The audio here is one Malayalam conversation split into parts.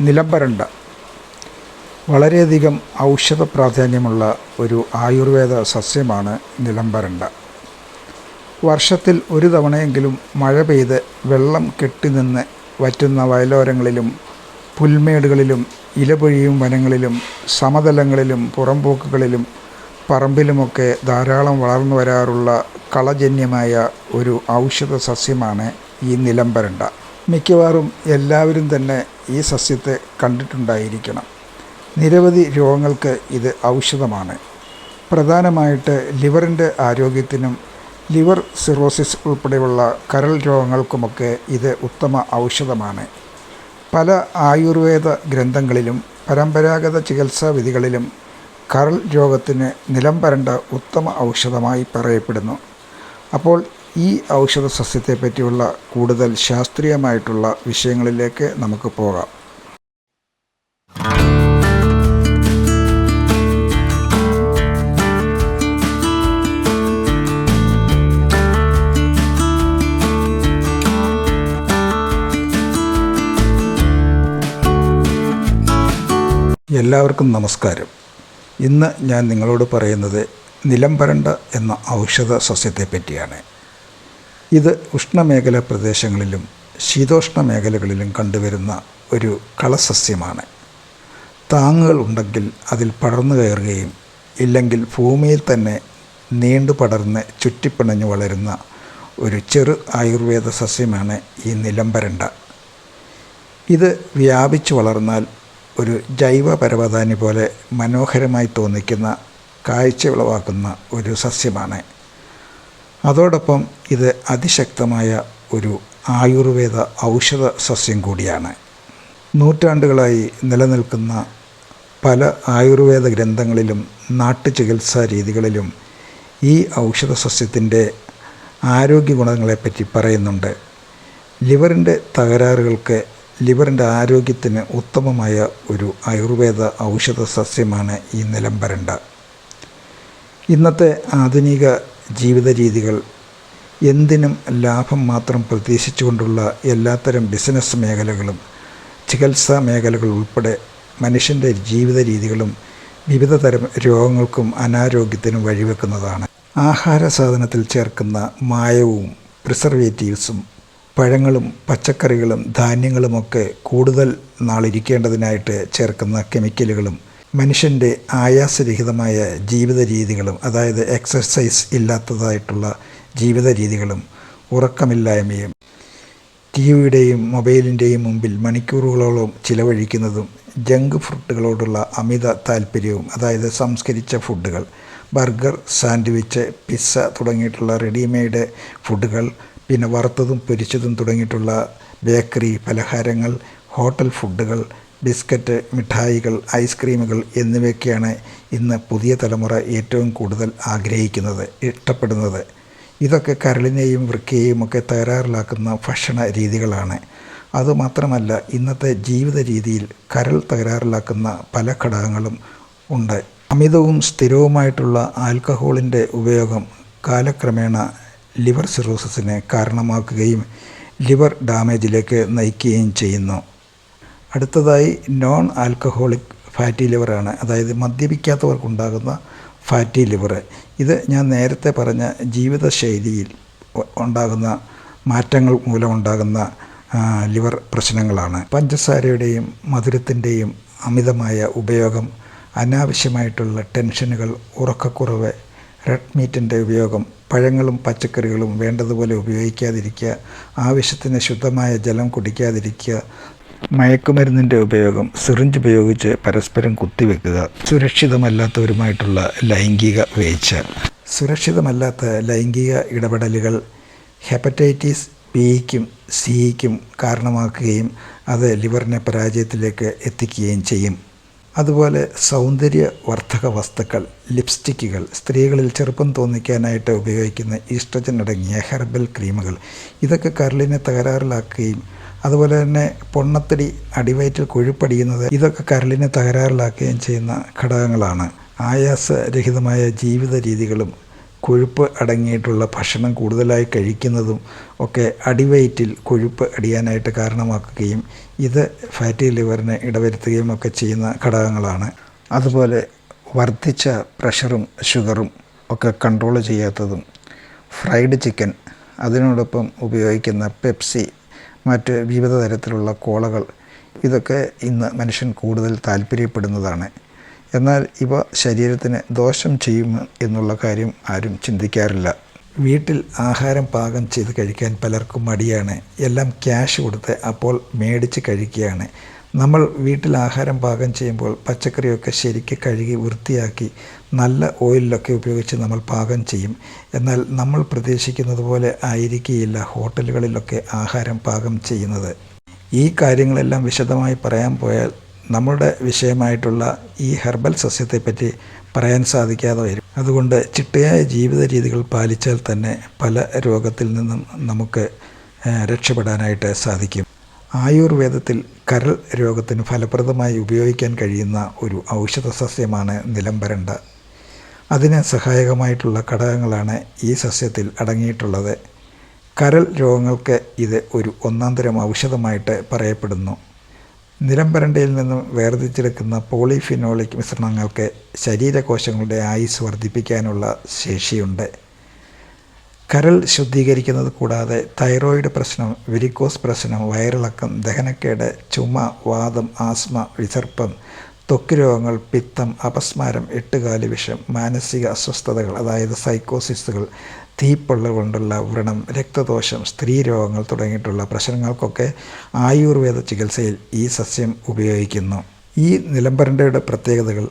നിലംപരണ്ട വളരെയധികം ഔഷധ പ്രാധാന്യമുള്ള ഒരു ആയുർവേദ സസ്യമാണ് നിലംപരണ്ട വർഷത്തിൽ ഒരു തവണയെങ്കിലും മഴ പെയ്ത് വെള്ളം കെട്ടിനിന്ന് വറ്റുന്ന വയലോരങ്ങളിലും പുൽമേടുകളിലും ഇലപൊഴിയും വനങ്ങളിലും സമതലങ്ങളിലും പുറംപോക്കുകളിലും പറമ്പിലുമൊക്കെ ധാരാളം വളർന്നു വരാറുള്ള കളജന്യമായ ഒരു ഔഷധ സസ്യമാണ് ഈ നിലംപരണ്ട മിക്കവാറും എല്ലാവരും തന്നെ ഈ സസ്യത്തെ കണ്ടിട്ടുണ്ടായിരിക്കണം. നിരവധി രോഗങ്ങൾക്ക് ഇത് ഔഷധമാണ്. പ്രധാനമായിട്ട് ലിവറിന്റെ ആരോഗ്യത്തിനും ലിവർ സിറോസിസ് ഉൾപ്പെടെയുള്ള കരൾ രോഗങ്ങൾക്കുമൊക്കെ ഇത് ഉത്തമ ഔഷധമാണ്. പല ആയുർവേദ ഗ്രന്ഥങ്ങളിലും പരമ്പരാഗത ചികിത്സാ വിധികളിലും കരൾ രോഗത്തിന് നിലം പരണ്ട ഉത്തമ ഔഷധമായി പറയപ്പെടുന്നു. അപ്പോൾ ഈ ഔഷധ സസ്യത്തെ പറ്റിയുള്ള കൂടുതൽ ശാസ്ത്രീയമായിട്ടുള്ള വിഷയങ്ങളിലേക്ക് നമുക്ക് പോകാം. എല്ലാവർക്കും നമസ്കാരം. ഇന്ന് ഞാൻ നിങ്ങളോട് പറയുന്നത് നിലംപരണ്ട എന്ന ഔഷധ സസ്യത്തെ പറ്റിയാണ് ഇത് ഉഷ്ണമേഖലാ പ്രദേശങ്ങളിലും ശീതോഷ്ണ മേഖലകളിലും കണ്ടുവരുന്ന ഒരു കളസസ്യമാണ്. താങ്ങുകൾ ഉണ്ടെങ്കിൽ അതിൽ പടർന്നു കയറുകയും ഇല്ലെങ്കിൽ ഭൂമിയിൽ തന്നെ നീണ്ടു പടർന്ന് ചുറ്റിപ്പിണഞ്ഞു വളരുന്ന ഒരു ചെറു ആയുർവേദ സസ്യമാണ് ഈ നിലംപരണ്ട ഇത് വ്യാപിച്ചു വളർന്നാൽ ഒരു ജൈവ പരവതാനി പോലെ മനോഹരമായി തോന്നിക്കുന്ന കാഴ്ച വിളവാക്കുന്ന ഒരു സസ്യമാണ്. അതോടൊപ്പം ഇത് അതിശക്തമായ ഒരു ആയുർവേദ ഔഷധ സസ്യം കൂടിയാണ്. നൂറ്റാണ്ടുകളായി നിലനിൽക്കുന്ന പല ആയുർവേദ ഗ്രന്ഥങ്ങളിലും നാട്ടു ചികിത്സാ രീതികളിലും ഈ ഔഷധ സസ്യത്തിന്റെ ആരോഗ്യ ഗുണങ്ങളെപ്പറ്റി പറയുന്നുണ്ട്. ലിവറിന്റെ തകരാറുകൾക്ക് ലിവറിന്റെ ആരോഗ്യത്തിന് ഉത്തമമായ ഒരു ആയുർവേദ ഔഷധ സസ്യമാണ് ഈ നിലംബരണ്ട. ഇന്നത്തെ ആധുനിക ജീവിത രീതികൾ എന്തിനും ലാഭം മാത്രം പ്രതീക്ഷിച്ചുകൊണ്ടുള്ള എല്ലാത്തരം ബിസിനസ് മേഖലകളും ചികിത്സാ മേഖലകൾ ഉൾപ്പെടെ മനുഷ്യന്റെ ജീവിത രീതികളും വിവിധ തരം രോഗങ്ങൾക്കും അനാരോഗ്യത്തിനും വഴിവെക്കുന്നതാണ്. ആഹാര സാധനത്തിൽ ചേർക്കുന്ന മായവും പ്രിസർവേറ്റീവ്സും പഴങ്ങളും പച്ചക്കറികളും ധാന്യങ്ങളുമൊക്കെ കൂടുതൽ നാളിരിക്കേണ്ടതിനായിട്ട് ചേർക്കുന്ന കെമിക്കലുകളും മനുഷ്യന്റെ ആയാസരഹിതമായ ജീവിത രീതികളും അതായത് എക്സസൈസ് ഇല്ലാത്തതായിട്ടുള്ള ജീവിത രീതികളും ഉറക്കമില്ലായ്മയും ടി വിയുടെയും മൊബൈലിന്റെയും മുമ്പിൽ മണിക്കൂറുകളോളം ചിലവഴിക്കുന്നതും ജങ്ക് ഫുഡുകളോടുള്ള അമിത താല്പര്യവും അതായത് സംസ്കരിച്ച ഫുഡുകൾ ബർഗർ സാൻഡ്വിച്ച് പിസ്സ തുടങ്ങിയിട്ടുള്ള റെഡിമെയ്ഡ് ഫുഡുകൾ പിന്നെ വറുത്തതും പൊരിച്ചതും തുടങ്ങിയിട്ടുള്ള ബേക്കറി പലഹാരങ്ങൾ ഹോട്ടൽ ഫുഡുകൾ ബിസ്ക്കറ്റ് മിഠായികൾ ഐസ്ക്രീമുകൾ എന്നിവയൊക്കെയാണ് ഇന്ന് പുതിയ തലമുറ ഏറ്റവും കൂടുതൽ ആഗ്രഹിക്കുന്നത് ഇഷ്ടപ്പെടുന്നത്. ഇതൊക്കെ കരളിനെയും വൃക്കയെയും ഒക്കെ തകരാറിലാക്കുന്ന ഭക്ഷണ രീതികളാണ്. അതുമാത്രമല്ല ഇന്നത്തെ ജീവിത രീതിയിൽ കരൾ തകരാറിലാക്കുന്ന പല ഘടകങ്ങളും ഉണ്ട്. അമിതവും സ്ഥിരവുമായിട്ടുള്ള ആൽക്കഹോളിന്റെ ഉപയോഗം കാലക്രമേണ ലിവർ സിറോസിന് കാരണമാക്കുകയും ലിവർ ഡാമേജിലേക്ക് നയിക്കുകയും ചെയ്യുന്നു. അടുത്തതായി നോൺ ആൽക്കഹോളിക് ഫാറ്റി ലിവറാണ് അതായത് മദ്യപിക്കാത്തവർക്കുണ്ടാകുന്ന ഫാറ്റി ലിവർ ഇത് ഞാൻ നേരത്തെ പറഞ്ഞ ജീവിതശൈലിയിൽ ഉണ്ടാകുന്ന മാറ്റങ്ങൾ മൂലമുണ്ടാകുന്ന ലിവർ പ്രശ്നങ്ങളാണ്. പഞ്ചസാരയുടെയും മധുരത്തിന്റെയും അമിതമായ ഉപയോഗം അനാവശ്യമായിട്ടുള്ള ടെൻഷനുകൾ ഉറക്കക്കുറവ് റെഡ് മീറ്റിന്റെ ഉപയോഗം പഴങ്ങളും പച്ചക്കറികളും വേണ്ടതുപോലെ ഉപയോഗിക്കാതിരിക്കുക ആവശ്യത്തിന് ശുദ്ധമായ ജലം കുടിക്കാതിരിക്കുക മയക്കുമരുന്നിന്റെ ഉപയോഗം സിറിഞ്ച് ഉപയോഗിച്ച് പരസ്പരം കുത്തിവെക്കുക സുരക്ഷിതമല്ലാത്തവരുമായിട്ടുള്ള ലൈംഗിക വേച്ച സുരക്ഷിതമല്ലാത്ത ലൈംഗിക ഇടപെടലുകൾ ഹെപ്പറ്റൈറ്റിസ് ബിക്കും സിക്കും കാരണമാക്കുകയും അത് ലിവറിനെ പരാജയത്തിലേക്ക് എത്തിക്കുകയും ചെയ്യും. അതുപോലെ സൗന്ദര്യവർദ്ധക വസ്തുക്കൾ ലിപ്സ്റ്റിക്കുകൾ സ്ത്രീകളിൽ ചെറുപ്പം തോന്നിക്കാനായിട്ട് ഉപയോഗിക്കുന്ന ഈസ്ട്രജൻ അടങ്ങിയ ഹെർബൽ ക്രീമുകൾ ഇതൊക്കെ കരളിനെ തകരാറിലാക്കുകയും അതുപോലെ തന്നെ പൊണ്ണത്തടി അടിവയറ്റിൽ കൊഴുപ്പടിയുന്നത് ഇതൊക്കെ കരളിനെ തകരാറിലാക്കുകയും ചെയ്യുന്ന ഘടകങ്ങളാണ്. ആയാസരഹിതമായ ജീവിത രീതികളും കൊഴുപ്പ് അടങ്ങിയിട്ടുള്ള ഭക്ഷണം കൂടുതലായി കഴിക്കുന്നതും ഒക്കെ അടിവയറ്റിൽ കൊഴുപ്പ് അടിയാനായിട്ട് കാരണമാക്കുകയും ഇത് ഫാറ്റി ലിവറിനെ ഇടവരുത്തുകയും ഒക്കെ ചെയ്യുന്ന ഘടകങ്ങളാണ്. അതുപോലെ വർദ്ധിച്ച പ്രഷറും ഷുഗറും ഒക്കെ കൺട്രോൾ ചെയ്യാത്തതും. ഫ്രൈഡ് ചിക്കൻ അതിനോടൊപ്പം ഉപയോഗിക്കുന്ന പെപ്സി മറ്റ് വിവിധ തരത്തിലുള്ള കോളകൾ ഇതൊക്കെ ഇന്ന് മനുഷ്യൻ കൂടുതൽ താല്പര്യപ്പെടുന്നതാണ്. എന്നാൽ ഇവ ശരീരത്തിന് ദോഷം ചെയ്യും എന്നുള്ള കാര്യം ആരും ചിന്തിക്കാറില്ല. വീട്ടിൽ ആഹാരം പാകം ചെയ്ത് കഴിക്കാൻ പലർക്കും മടിയാണ്. എല്ലാം ക്യാഷ് കൊടുത്ത് അപ്പോൾ മേടിച്ച് കഴിക്കുകയാണ്. നമ്മൾ വീട്ടിൽ ആഹാരം പാകം ചെയ്യുമ്പോൾ പച്ചക്കറിയൊക്കെ ശരിക്ക് കഴുകി വൃത്തിയാക്കി നല്ല ഓയിലൊക്കെ ഉപയോഗിച്ച് നമ്മൾ പാകം ചെയ്യും. എന്നാൽ നമ്മൾ പ്രതീക്ഷിക്കുന്നത് പോലെ ആയിരിക്കുകയില്ല ഹോട്ടലുകളിലൊക്കെ ആഹാരം പാകം ചെയ്യുന്നത്. ഈ കാര്യങ്ങളെല്ലാം വിശദമായി പറയാൻ പോയാൽ നമ്മുടെ വിഷയമായിട്ടുള്ള ഈ ഹെർബൽ സസ്യത്തെപ്പറ്റി പറയാൻ സാധിക്കാതെ വരും. അതുകൊണ്ട് ചിട്ടയായ ജീവിത രീതികൾ പാലിച്ചാൽ തന്നെ പല രോഗത്തിൽ നിന്നും നമുക്ക് രക്ഷപ്പെടാനായിട്ട് സാധിക്കും. ആയുർവേദത്തിൽ കരൾ രോഗത്തിന് ഫലപ്രദമായി ഉപയോഗിക്കാൻ കഴിയുന്ന ഒരു ഔഷധ സസ്യമാണ് നിലംബരണ്ട. അതിന് സഹായകമായിട്ടുള്ള ഘടകങ്ങളാണ് ഈ സസ്യത്തിൽ അടങ്ങിയിട്ടുള്ളത്. കരൾ രോഗങ്ങൾക്ക് ഇത് ഒരു ഒന്നാന്തരം ഔഷധമായിട്ട് പറയപ്പെടുന്നു. നിലംബരണ്ടയിൽ നിന്നും വേർതിരിച്ചെടുക്കുന്ന പോളിഫിനോളിക് മിശ്രണങ്ങൾക്ക് ശരീരകോശങ്ങളുടെ ആയുസ് വർദ്ധിപ്പിക്കാനുള്ള ശേഷിയുണ്ട്. കരൾ ശുദ്ധീകരിക്കുന്നത് കൂടാതെ തൈറോയിഡ് പ്രശ്നം വെരിക്കോസ് പ്രശ്നം വയറിളക്കം ദഹനക്കേട് ചുമ വാദം ആസ്മ വിസർപ്പം ത്വക്ക് രോഗങ്ങൾ പിത്തം അപസ്മാരം എട്ടുകാലി വിഷം മാനസിക അസ്വസ്ഥതകൾ അതായത് സൈക്കോസിസുകൾ തീപ്പൊള്ള കൊണ്ടുള്ള വ്രണം രക്തദോഷം സ്ത്രീ രോഗങ്ങൾ തുടങ്ങിയിട്ടുള്ള പ്രശ്നങ്ങൾക്കൊക്കെ ആയുർവേദ ചികിത്സയിൽ ഈ സസ്യം ഉപയോഗിക്കുന്നു. ഈ നിലംപരണ്ടയുടെ പ്രത്യേകതകൾ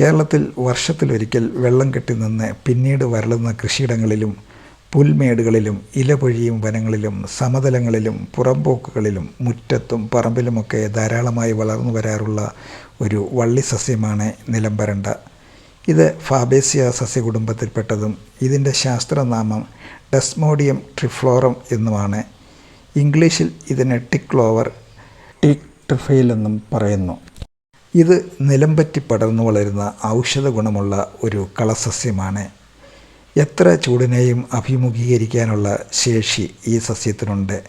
കേരളത്തിൽ വർഷത്തിലൊരിക്കൽ വെള്ളം കെട്ടി നിന്ന് പിന്നീട് വരളുന്ന കൃഷിയിടങ്ങളിലും പുൽമേടുകളിലും ഇലപൊഴിയും വനങ്ങളിലും സമതലങ്ങളിലും പുറംപോക്കുകളിലും മുറ്റത്തും പറമ്പിലുമൊക്കെ ധാരാളമായി വളർന്നു വരാറുള്ള ഒരു വള്ളി സസ്യമാണ് നിലംപരണ്ട. ഇത് ഫാബേസിയ സസ്യകുടുംബത്തിൽപ്പെട്ടതും ഇതിന്റെ ശാസ്ത്രനാമം ഡെസ്മോഡിയം ട്രിഫ്ലോറം എന്നുമാണ്. ഇംഗ്ലീഷിൽ ഇതിന് ടിക്ലോവർ ടിക് ട്രിഫൈൽ എന്നും പറയുന്നു. ഇത് നിലംപറ്റി പടർന്നു വളരുന്ന ഔഷധ ഗുണമുള്ള ഒരു കളസസ്യമാണ്. എത്ര ചൂടിനെയും അഭിമുഖീകരിക്കാനുള്ള ശേഷി ഈ സസ്യത്തിനുണ്ട്.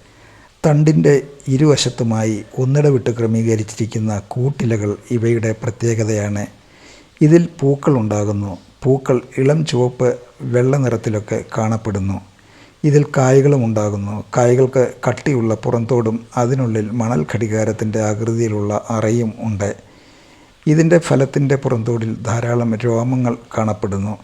തണ്ടിന്റെ ഇരുവശത്തുമായി ഒന്നിടവിട്ട് ക്രമീകരിച്ചിരിക്കുന്ന കൂട്ടിലകൾ ഇവയുടെ പ്രത്യേകതയാണ്. ഇതിൽ പൂക്കൾ ഉണ്ടാകുന്നു. പൂക്കൾ ഇളം ചുവപ്പ് വെള്ള നിറത്തിലൊക്കെ കാണപ്പെടുന്നു. ഇതിൽ കായകളും ഉണ്ടാകുന്നു. കായകൾക്ക് കട്ടിയുള്ള പുറന്തോടും അതിനുള്ളിൽ മണൽ ഘടികാരത്തിന്റെ ആകൃതിയിലുള്ള അറയും ഉണ്ട്. ഇതിന്റെ ഫലത്തിന്റെ പുറന്തോടിൽ ധാരാളം രോമങ്ങൾ കാണപ്പെടുന്നു.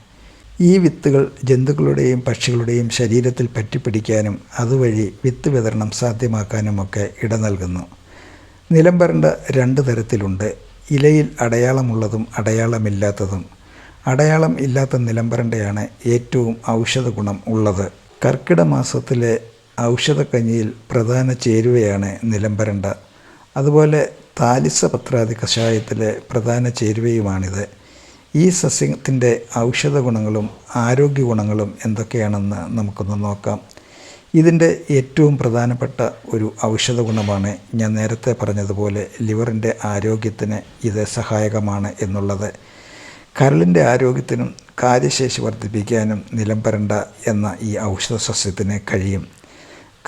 ഈ വിത്തുകൾ ജന്തുക്കളുടെയും പക്ഷികളുടെയും ശരീരത്തിൽ പറ്റിപ്പിടിക്കാനും അതുവഴി വിത്ത് വിതരണം സാധ്യമാക്കാനുമൊക്കെ ഇട നൽകുന്നു. നിലംപരണ്ട രണ്ട് തരത്തിലുണ്ട്. ഇലയിൽ അടയാളമുള്ളതും അടയാളമില്ലാത്തതും. അടയാളം ഇല്ലാത്ത നിലംപരണ്ടയാണ് ഏറ്റവും ഔഷധ ഗുണം ഉള്ളത്. കർക്കിട മാസത്തിലെ ഔഷധക്കഞ്ഞിയിൽ പ്രധാന ചേരുവയാണ് നിലംപരണ്ട അതുപോലെ താലിസപത്രാദി കഷായത്തിലെ പ്രധാന ചേരുവയുമാണിത്. ഈ സസ്യത്തിന്റെ ഔഷധ ഗുണങ്ങളും ആരോഗ്യ ഗുണങ്ങളും എന്തൊക്കെയാണെന്ന് നമുക്കൊന്ന് നോക്കാം. ഇതിന്റെ ഏറ്റവും പ്രധാനപ്പെട്ട ഒരു ഔഷധ ഗുണമാണ് ഞാൻ നേരത്തെ പറഞ്ഞതുപോലെ ലിവറിന്റെ ആരോഗ്യത്തിന് ഇത് സഹായകമാണ് എന്നുള്ളത്. കരളിന്റെ ആരോഗ്യത്തിനും കാര്യശേഷി വർദ്ധിപ്പിക്കാനും നിലംപരണ്ട എന്ന ഈ ഔഷധ സസ്യത്തിന് കഴിയും.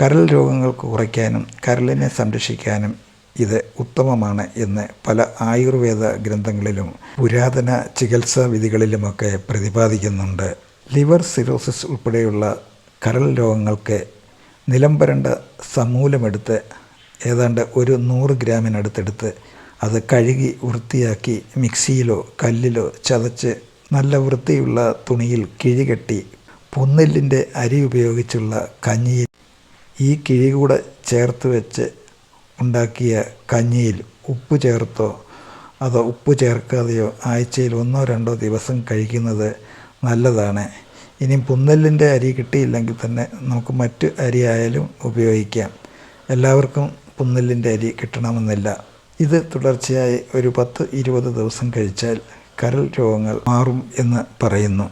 കരൾ രോഗങ്ങൾക്ക് കുറയ്ക്കാനും കരളിനെ സംരക്ഷിക്കാനും ഇത് ഉത്തമമാണ് എന്ന് പല ആയുർവേദ ഗ്രന്ഥങ്ങളിലും പുരാതന ചികിത്സാ വിധികളിലുമൊക്കെ പ്രതിപാദിക്കുന്നുണ്ട്. ലിവർ സിറോസിസ് ഉൾപ്പെടെയുള്ള കരൾ രോഗങ്ങൾക്ക് നിലംപരണ്ട സമൂലമെടുത്ത് ഏതാണ്ട് ഒരു നൂറ് ഗ്രാമിനടുത്തെടുത്ത് അത് കഴുകി വൃത്തിയാക്കി മിക്സിയിലോ കല്ലിലോ ചതച്ച് നല്ല വൃത്തിയുള്ള തുണിയിൽ കിഴികെട്ടി പുന്നെല്ലിന്റെ അരി ഉപയോഗിച്ചുള്ള കഞ്ഞിയിൽ ഈ കിഴികൂടെ ചേർത്ത് വെച്ച് ഉണ്ടാക്കിയ കഞ്ഞിയിൽ ഉപ്പ് ചേർത്തോ? അതോ ഉപ്പ് ചേർക്കാതെയോ ആഴ്ചയിൽ ഒന്നോ രണ്ടോ ദിവസം കഴിക്കുന്നത് നല്ലതാണ്. ഇനി പുന്നലിന്റെ അരി കിട്ടിയില്ലെങ്കിൽ തന്നെ നമുക്ക് മറ്റ് അരി ആയാലും ഉപയോഗിക്കാം. എല്ലാവർക്കും പുന്നലിന്റെ അരി കിട്ടണമെന്നില്ല. ഇത് തുടർച്ചയായി ഒരു പത്ത് ഇരുപത് ദിവസം കഴിച്ചാൽ കരൾ രോഗങ്ങൾ മാറും എന്ന് പറയുന്നു.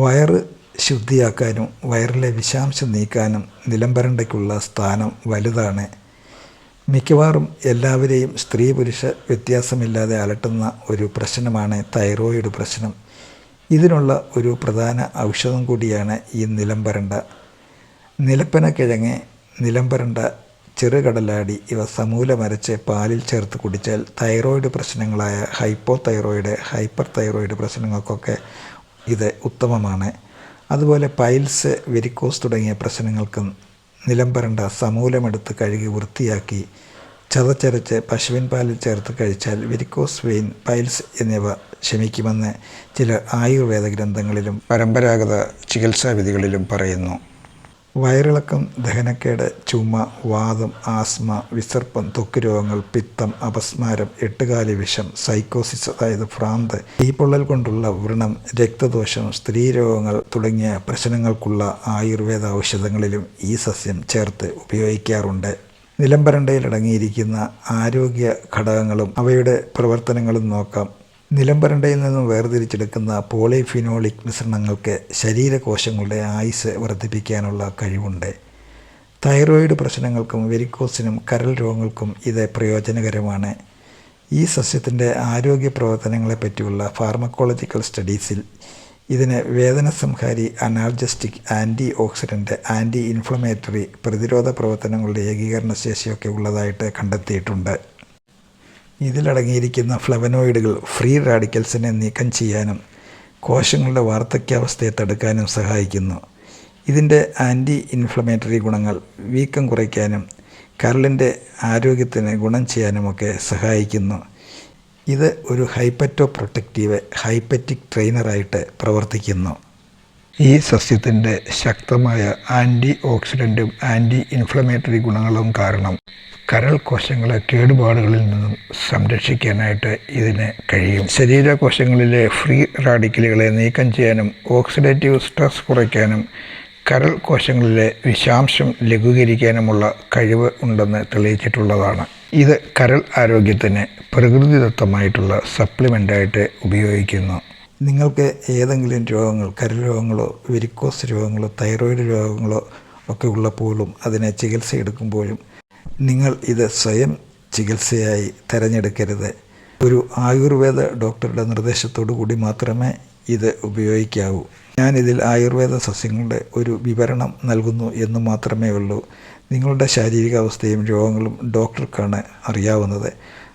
വയറ് ശുദ്ധിയാക്കാനും വയറിലെ വിഷാംശം നീക്കാനും നിലംപരണ്ടയ്ക്കുള്ള സ്ഥാനം വലുതാണ്. മിക്കവാറും എല്ലാവരെയും സ്ത്രീ പുരുഷ വ്യത്യാസമില്ലാതെ അലട്ടുന്ന ഒരു പ്രശ്നമാണ് തൈറോയിഡ് പ്രശ്നം. ഇതിനുള്ള ഒരു പ്രധാന ഔഷധം കൂടിയാണ് ഈ നിലംപരണ്ട നിലപ്പന കിഴങ്ങ് നിലംപരണ്ട ചെറുകടലാടി ഇവ സമൂലമരച്ച് പാലിൽ ചേർത്ത് കുടിച്ചാൽ തൈറോയിഡ് പ്രശ്നങ്ങളായ ഹൈപ്പോ തൈറോയിഡ് ഹൈപ്പർ തൈറോയിഡ് പ്രശ്നങ്ങൾക്കൊക്കെ ഇത് ഉത്തമമാണ്. അതുപോലെ പൈൽസ് വെരിക്കോസ് തുടങ്ങിയ പ്രശ്നങ്ങൾക്കും നിലംപരണ്ട സമൂലമെടുത്ത് കഴുകി വൃത്തിയാക്കി ചതച്ചരച്ച് പശുവിൻ പാലിൽ ചേർത്ത് കഴിച്ചാൽ വിരിക്കോസ് വെയിൻ പൈൽസ് എന്നിവ ശമിക്കുമെന്ന് ചില ആയുർവേദ ഗ്രന്ഥങ്ങളിലും പരമ്പരാഗത ചികിത്സാവിധികളിലും പറയുന്നു. വയറിളക്കം ദഹനക്കേട് ചുമ വാദം ആസ്മ വിസർപ്പം ത്വക്ക് രോഗങ്ങൾ പിത്തം അപസ്മാരം എട്ടുകാലി വിഷം സൈക്കോസിസ് അതായത് ഭ്രാന്ത് തീപ്പൊള്ളൽ കൊണ്ടുള്ള വ്രണം രക്തദോഷം സ്ത്രീരോഗങ്ങൾ തുടങ്ങിയ പ്രശ്നങ്ങൾക്കുള്ള ആയുർവേദ ഔഷധങ്ങളിലും ഈ സസ്യം ചേർത്ത് ഉപയോഗിക്കാറുണ്ട്. നിലംപരണ്ടയിൽ അടങ്ങിയിരിക്കുന്ന ആരോഗ്യ ഘടകങ്ങളും അവയുടെ പ്രവർത്തനങ്ങളും നോക്കാം. നിലംപരണ്ടയിൽ നിന്നും വേർതിരിച്ചെടുക്കുന്ന പോളിഫിനോളിക് മിശ്രണങ്ങൾക്ക് ശരീരകോശങ്ങളുടെ ആയുസ് വർദ്ധിപ്പിക്കാനുള്ള കഴിവുണ്ട്. തൈറോയിഡ് പ്രശ്നങ്ങൾക്കും വെരിക്കോസിനും കരൾ രോഗങ്ങൾക്കും ഇത് പ്രയോജനകരമാണ്. ഈ സസ്യത്തിന്റെ ആരോഗ്യ പ്രവർത്തനങ്ങളെപ്പറ്റിയുള്ള ഫാർമക്കോളജിക്കൽ സ്റ്റഡീസിൽ ഇതിന് വേദന സംഹാരി analgesic anti oxidant anti inflammatory പ്രതിരോധ പ്രവർത്തനങ്ങളുടെ ഏകീകരണ ശേഷിയൊക്കെ ഉള്ളതായിട്ട് കണ്ടെത്തിയിട്ടുണ്ട്. ഇതിലടങ്ങിയിരിക്കുന്ന ഫ്ലവനോയിഡുകൾ ഫ്രീ റാഡിക്കൽസിനെ നീക്കം ചെയ്യാനും കോശങ്ങളുടെ വാർദ്ധക്യാവസ്ഥയെ തടുക്കാനും സഹായിക്കുന്നു. ഇതിന്റെ ആന്റി ഇൻഫ്ലമേറ്ററി ഗുണങ്ങൾ വീക്കം കുറയ്ക്കാനും കരളിന്റെ ആരോഗ്യത്തിന് ഗുണം ചെയ്യാനുമൊക്കെ സഹായിക്കുന്നു. ഇത് ഒരു ഹൈപ്പറ്റോ പ്രൊട്ടക്റ്റീവ് ഹൈപ്പറ്റിക് ട്രെയിനറായിട്ട് പ്രവർത്തിക്കുന്നു. ഈ സസ്യത്തിന്റെ ശക്തമായ ആന്റി ഓക്സിഡന്റും ആന്റി ഇൻഫ്ലമേറ്ററി ഗുണങ്ങളും കാരണം കരൾ കോശങ്ങളെ കേടുപാടുകളിൽ നിന്നും സംരക്ഷിക്കാനായിട്ട് ഇതിന് കഴിയും. ശരീരകോശങ്ങളിലെ ഫ്രീ റാഡിക്കലുകളെ നീക്കം ചെയ്യാനും ഓക്സിഡേറ്റീവ് സ്ട്രെസ് കുറയ്ക്കാനും കരൾ കോശങ്ങളിലെ വിഷാംശം ലഘൂകരിക്കാനുമുള്ള കഴിവ് ഉണ്ടെന്ന് തെളിയിച്ചിട്ടുള്ളതാണ്. ഇത് കരൾ ആരോഗ്യത്തിന് പ്രകൃതിദത്തമായിട്ടുള്ള സപ്ലിമെന്റായിട്ട് ഉപയോഗിക്കുന്നു. നിങ്ങൾക്ക് ഏതെങ്കിലും രോഗങ്ങൾ കരൾ രോഗങ്ങളോ വെരിക്കോസ് രോഗങ്ങളോ തൈറോയിഡ് രോഗങ്ങളോ ഒക്കെ ഉള്ളപ്പോഴും അതിനെ ചികിത്സ എടുക്കുമ്പോഴും നിങ്ങൾ ഇത് സ്വയം ചികിത്സയായി തിരഞ്ഞെടുക്കരുത്. ഒരു ആയുർവേദ ഡോക്ടറുടെ നിർദ്ദേശത്തോടു കൂടി മാത്രമേ ഇത് ഉപയോഗിക്കാവൂ. ഞാനിതിൽ ആയുർവേദ സസ്യങ്ങളുടെ ഒരു വിവരണം നൽകുന്നു എന്ന് മാത്രമേ ഉള്ളൂ. നിങ്ങളുടെ ശാരീരികാവസ്ഥയും രോഗങ്ങളും ഡോക്ടർക്കാണ് അറിയാവുന്നത്.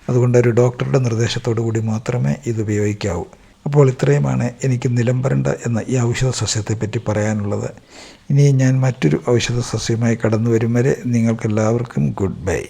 അതുകൊണ്ട് ഒരു ഡോക്ടറുടെ നിർദ്ദേശത്തോടു കൂടി മാത്രമേ ഇത് ഉപയോഗിക്കാവൂ. അപ്പോൾ ഇത്രയുമാണ് എനിക്ക് നിലംപരണ്ട എന്ന ഈ ഔഷധ സസ്യത്തെപ്പറ്റി പറയാനുള്ളത്. ഇനി ഞാൻ മറ്റൊരു ഔഷധ സസ്യമായി കടന്നു വരും വരെ നിങ്ങൾക്കെല്ലാവർക്കും ഗുഡ് ബൈ.